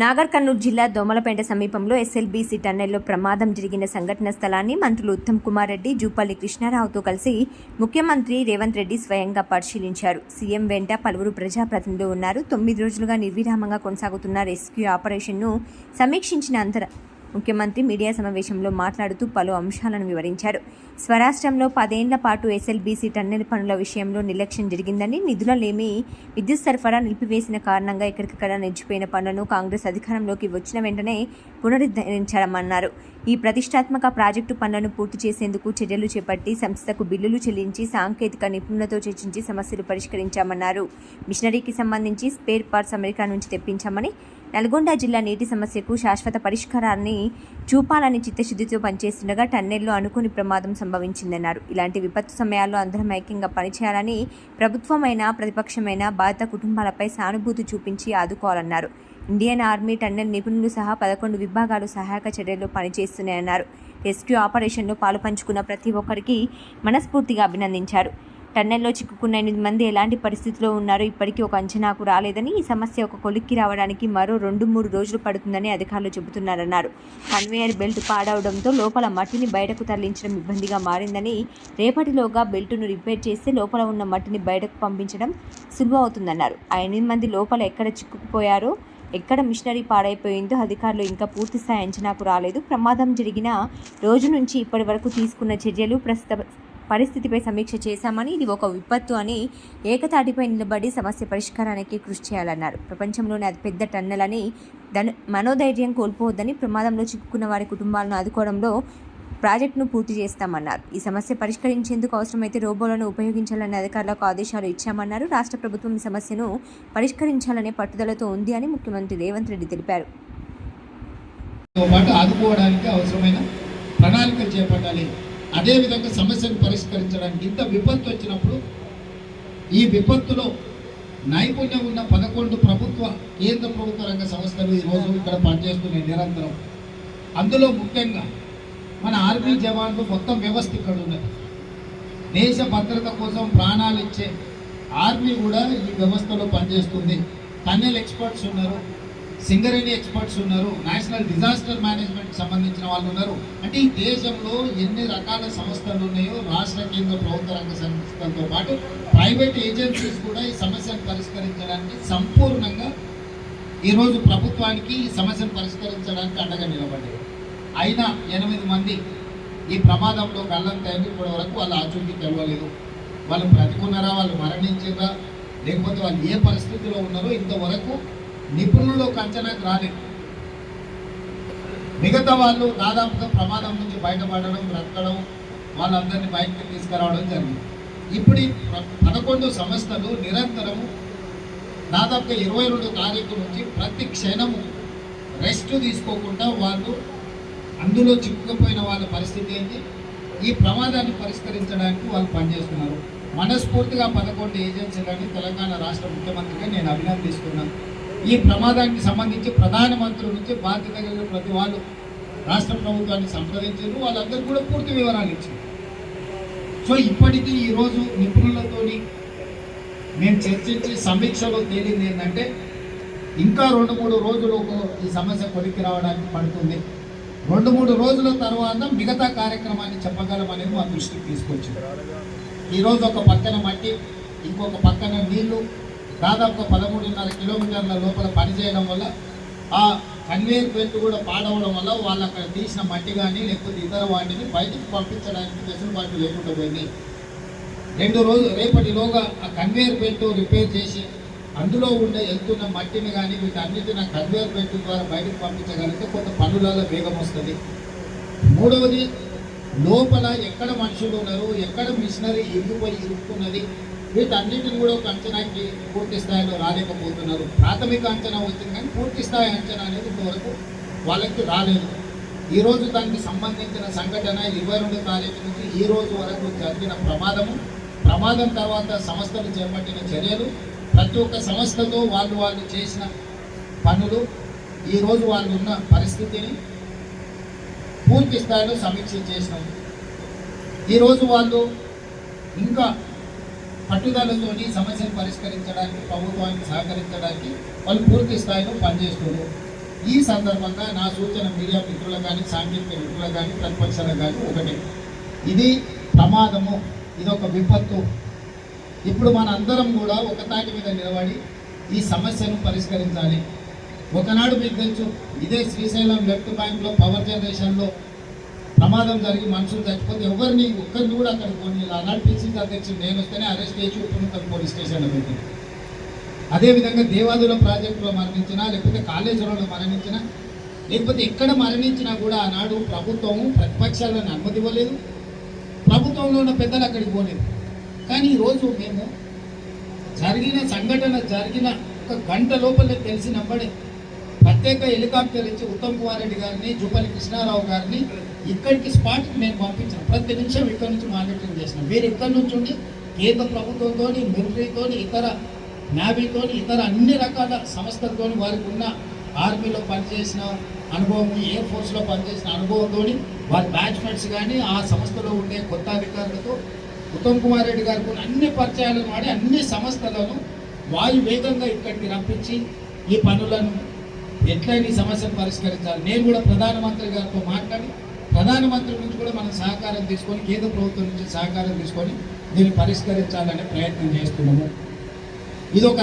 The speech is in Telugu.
నాగర్ కర్నూలు జిల్లా దోమలపేట సమీపంలో ఎస్ఎల్బీసీ టన్నెల్లో ప్రమాదం జరిగిన సంఘటన స్థలాన్ని మంత్రులు ఉత్తమ్ కుమార్ రెడ్డి జూపల్లి కృష్ణారావుతో కలిసి ముఖ్యమంత్రి రేవంత్ రెడ్డి స్వయంగా పరిశీలించారు. సీఎం వెంట పలువురు ప్రజాప్రతినిధులు ఉన్నారు. తొమ్మిది రోజులుగా నిర్విరామంగా కొనసాగుతున్న రెస్క్యూ ఆపరేషన్ను సమీక్షించిన అంతర ముఖ్యమంత్రి మీడియా సమావేశంలో మాట్లాడుతూ పలు అంశాలను వివరించారు. స్వరాష్ట్రంలో పదేళ్ళ పాటు ఎస్ఎల్బీసీ టన్నెల్ పనుల విషయంలో నిర్లక్ష్యం జరిగిందని నిధులలేమి విద్యుత్ సరఫరా నిలిపివేసిన కారణంగా ఎక్కడికక్కడ నిలిచిపోయిన పనులను కాంగ్రెస్ అధికారంలోకి వచ్చిన వెంటనే పునరుద్ధరించారన్నారు ఈ ప్రతిష్టాత్మక ప్రాజెక్టు పనులను పూర్తి చేసేందుకు చర్యలు చేపట్టి సంస్థకు బిల్లులు చెల్లించి సాంకేతిక నిపుణులతో చర్చించి సమస్యలు పరిష్కరించామన్నారు. మిషనరీకి సంబంధించి స్పేర్ పార్ట్స్ అమెరికా నుంచి తెప్పించామని నల్గొండ జిల్లా నీటి సమస్యకు శాశ్వత పరిష్కారాన్ని చూపాలని చిత్తశుద్ధితో పనిచేస్తుండగా టన్నెల్లో అనుకుని ప్రమాదం సంభవించిందన్నారు. ఇలాంటి విపత్తు సమయాల్లో అందరం ఐక్యంగా పనిచేయాలని ప్రభుత్వమైన ప్రతిపక్షమైన బాధిత కుటుంబాలపై సానుభూతి చూపించి ఆదుకోవాలన్నారు. ఇండియన్ ఆర్మీ టన్నెల్ నిపుణులు సహా పదకొండు విభాగాలు సహాయక చర్యల్లో పనిచేస్తున్నాయన్నారు. రెస్క్యూ ఆపరేషన్లో పాలు పంచుకున్న ప్రతి ఒక్కరికి మనస్ఫూర్తిగా అభినందించారు. టన్నెల్లో చిక్కుకున్న ఎనిమిది మంది ఎలాంటి పరిస్థితిలో ఉన్నారో ఇప్పటికీ ఒక అంచనాకు రాలేదని ఈ సమస్య ఒక కొలిక్కి రావడానికి మరో రెండు మూడు రోజులు పడుతుందని అధికారులు చెబుతున్నారన్నారు. కన్వేయర్ బెల్ట్ పాడవడంతో లోపల మట్టిని బయటకు తరలించడం ఇబ్బందిగా మారిందని రేపటిలోగా బెల్టును రిపేర్ చేస్తే లోపల ఉన్న మట్టిని బయటకు పంపించడం సులువు అవుతుందన్నారు. ఆ ఎనిమిది మంది లోపల ఎక్కడ చిక్కుకుపోయారో ఎక్కడ మిషనరీ పాడైపోయిందో అధికారులు ఇంకా పూర్తి స్థాయి అంచనాకు రాలేదు. ప్రమాదం జరిగిన రోజు నుంచి ఇప్పటి వరకు తీసుకున్న చర్యలు ప్రస్తుత పరిస్థితిపై సమీక్ష చేశామని ఇది ఒక విపత్తు అని ఏకతాటిపై నిలబడి సమస్య పరిష్కారానికి కృషి చేయాలన్నారు. ప్రపంచంలోనే అతిపెద్ద టన్నెల్ అని మనోధైర్యం కోల్పోవద్దని ప్రమాదంలో చిక్కుకున్న వారి కుటుంబాలను ఆదుకోవడంలో ప్రాజెక్టును పూర్తి చేస్తామన్నారు. ఈ సమస్య పరిష్కరించేందుకు అవసరమైతే రోబోలను ఉపయోగించాలని అధికారులకు ఆదేశాలు ఇచ్చామన్నారు. రాష్ట్ర ప్రభుత్వం ఈ సమస్యను పరిష్కరించాలనే పట్టుదలతో ఉంది అని ముఖ్యమంత్రి రేవంత్ రెడ్డి తెలిపారు. ఆదుకోవడానికి అవసరమైన ప్రణాళికలు చేపట్టాలి. అదేవిధంగా సమస్యను పరిష్కరించడానికి ఇంత విపత్తు వచ్చినప్పుడు ఈ విపత్తులో నైపుణ్యం ఉన్న పదకొండు ప్రభుత్వ కేంద్ర ప్రభుత్వ రంగ సంస్థలు ఈరోజు ఇక్కడ పనిచేస్తున్నాయి నిరంతరం. అందులో ముఖ్యంగా మన ఆర్మీ జవాన్లు మొత్తం వ్యవస్థ ఇక్కడ ఉన్నది. దేశ భద్రత కోసం ప్రాణాలు ఇచ్చే ఆర్మీ కూడా ఈ వ్యవస్థలో పనిచేస్తుంది. టన్నెల్ ఎక్స్పర్ట్స్ ఉన్నారు. సింగరేణి ఎక్స్పర్ట్స్ ఉన్నారు నేషనల్ డిజాస్టర్ మేనేజ్మెంట్ సంబంధించిన వాళ్ళు ఉన్నారు. అంటే ఈ దేశంలో ఎన్ని రకాల సంస్థలు ఉన్నాయో రాష్ట్ర కేంద్ర ప్రభుత్వ రంగ సంస్థలతో పాటు ప్రైవేట్ ఏజెన్సీస్ కూడా ఈ సమస్యను పరిష్కరించడానికి సంపూర్ణంగా ఈరోజు ప్రభుత్వానికి ఈ సమస్యను పరిష్కరించడానికి అండగా నిలబడ్డాయి అయినా ఎనిమిది మంది ఈ ప్రమాదంలో గల్లంతైంది ఇప్పటి వరకు వాళ్ళ ఆచూకీ తెలవలేదు. వాళ్ళు బ్రతుకున్నారా వాళ్ళు మరణించారా లేకపోతే వాళ్ళు ఏ పరిస్థితిలో ఉన్నారో ఇంతవరకు నిపుణులకు అంచనాకు రాలేదు. మిగతా వాళ్ళు దాదాపుగా ప్రమాదం నుంచి బయటపడడం బ్రతకడం వాళ్ళందరినీ బయటకు తీసుకురావడం జరిగింది. ఇప్పుడు ఈ పదకొండు సంస్థలు నిరంతరము దాదాపుగా ఇరవై రెండు తారీఖు నుంచి ప్రతి క్షణము రెస్ట్ తీసుకోకుండా వాళ్ళు అందులో చిక్కుకుపోయిన వాళ్ళ పరిస్థితి ఏంటి? ఈ ప్రమాదాన్ని పరిష్కరించడానికి వాళ్ళు పనిచేస్తున్నారు. మనస్ఫూర్తిగా పదకొండు ఏజెన్సీలని తెలంగాణ రాష్ట్ర ముఖ్యమంత్రిగా నేను అభినందిస్తున్నాను ఈ ప్రమాదానికి సంబంధించి ప్రధానమంత్రి నుంచి బాధ్యత కలిగిన ప్రతి వాళ్ళు రాష్ట్ర ప్రభుత్వాన్ని సంప్రదించారు. వాళ్ళందరూ కూడా పూర్తి వివరాలు ఇచ్చారు. సో ఇప్పటికీ ఈరోజు నిపుణులతోని మేము చర్చించి సమీక్షలో తేలింది ఏంటంటే ఇంకా రెండు మూడు రోజులకు ఈ సమస్య కొలిక్కి రావడానికి పడుతుంది. రెండు మూడు రోజుల తర్వాత మిగతా కార్యక్రమాన్ని చెప్పగలమనేది మా దృష్టికి తీసుకొచ్చింది. ఈరోజు ఒక పక్కన మట్టి ఇంకొక పక్కన నీళ్ళు దాదాపు పదమూడున్నర కిలోమీటర్ల లోపల పనిచేయడం వల్ల ఆ కన్వేయర్ బెల్ట్ కూడా పాడవడం వల్ల వాళ్ళు అక్కడ తీసిన మట్టి కానీ లేకపోతే ఇతర వాటిని బయటకు పంపించడానికి వెసులుబాటు లేకుండా పోయింది. రెండు రోజులు రేపటిలోగా ఆ కన్వేయర్ బెల్ట్ రిపేర్ చేసి అందులో ఉండే వెళ్తున్న మట్టిని కానీ వీటన్నిటిని ఆ కన్వేయర్ బెల్ట్ ద్వారా బయటకు పంపించగలిగితే కొంత పనులలో వేగం వస్తుంది. మూడవది లోపల ఎక్కడ మనుషులు ఉన్నారు ఎక్కడ మిషనరీ ఇరుకుపోయి ఇరుక్కున్నది వీటన్నిటిని కూడా ఒక అంచనాకి పూర్తి స్థాయిలో రాలేకపోతున్నారు. ప్రాథమిక అంచనా వచ్చింది కానీ పూర్తి స్థాయి అంచనా అనేది ఇంతవరకు వాళ్ళకి రాలేదు. ఈరోజు దానికి సంబంధించిన సంఘటన ఇరవై రెండు తారీఖు నుంచి ఈ రోజు వరకు జరిగిన ప్రమాదము ప్రమాదం తర్వాత సంస్థలు చేపట్టిన చర్యలు ప్రతి ఒక్క సంస్థతో వాళ్ళు వాళ్ళు చేసిన పనులు ఈరోజు వాళ్ళు ఉన్న పరిస్థితిని పూర్తి స్థాయిలో సమీక్ష చేసినాం ఈరోజు వాళ్ళు ఇంకా పట్టుదలతో సమస్యను పరిష్కరించడానికి ప్రభుత్వానికి సహకరించడానికి వాళ్ళు పూర్తి స్థాయిలో పనిచేస్తున్నారు. ఈ సందర్భంగా నా సూచన మీడియా మిత్రులకు కానీ సాంకేతిక మిత్రులకు కానీ ప్రతిపక్షాలకు కానీ ఒకటే. ఇది ప్రమాదము ఇది ఒక విపత్తు. ఇప్పుడు మన అందరం కూడా ఒక తాటి మీద నిలబడి ఈ సమస్యను పరిష్కరించాలి. ఒకనాడు మీకు తెలుసు ఇదే శ్రీశైలం లెఫ్ట్ బ్యాంక్లో పవర్ జనరేషన్లో ప్రమాదం జరిగి మనుషులు చచ్చిపోతే ఎవరిని ఒక్కరిని కూడా అక్కడ పోనీ ఆనాడు పిసిసి అధ్యక్షుడు నేను వస్తేనే అరెస్ట్ చేసి ఉపనూతన పోలీస్ స్టేషన్లో పెట్టింది అదేవిధంగా దేవాదుల ప్రాజెక్టులో మరణించినా లేకపోతే కాళేశ్వరంలో మరణించినా లేకపోతే ఎక్కడ మరణించినా కూడా ఆనాడు ప్రభుత్వము ప్రతిపక్షాలను అనుమతి ఇవ్వలేదు. ప్రభుత్వంలో ఉన్న పెద్దలు అక్కడికి పోలేదు. కానీ ఈరోజు మేము జరిగిన సంఘటన జరిగిన ఒక గంట లోపలే తెలిసినప్పుడే ప్రత్యేక హెలికాప్టర్ ఇచ్చి ఉత్తమ్ కుమార్ రెడ్డి గారిని జూపల్లి కృష్ణారావు గారిని ఇక్కడికి స్పాట్కి నేను పంపించాను ప్రతి నిమిషం ఇక్కడ నుంచి మానిటరింగ్ చేసిన మీరు ఇక్కడ నుంచి ఉండి కేంద్ర ప్రభుత్వంతో మిలిటరీతో ఇతర నావీతో ఇతర అన్ని రకాల సంస్థలతో వారికి ఉన్న ఆర్మీలో పనిచేసిన అనుభవం ఎయిర్ ఫోర్స్లో పనిచేసిన అనుభవంతో వారి బ్యాచ్మెంట్స్ కానీ ఆ సంస్థలో ఉండే కొత్త అధికారులతో ఉత్తమ్ కుమార్ రెడ్డి గారికి ఉన్న అన్ని పరిచయాలను వాడి అన్ని సంస్థలను వాయు వేగంగా ఇక్కడికి రప్పించి ఈ పనులను ఎట్లయినా ఈ సమస్యను పరిష్కరించాలి? నేను కూడా ప్రధానమంత్రి గారితో మాట్లాడి ప్రధానమంత్రి నుంచి కూడా మనం సహకారం తీసుకొని కేంద్ర ప్రభుత్వం నుంచి సహకారం తీసుకొని దీన్ని పరిష్కరించాలనే ప్రయత్నం చేస్తున్నాము. ఇది ఒక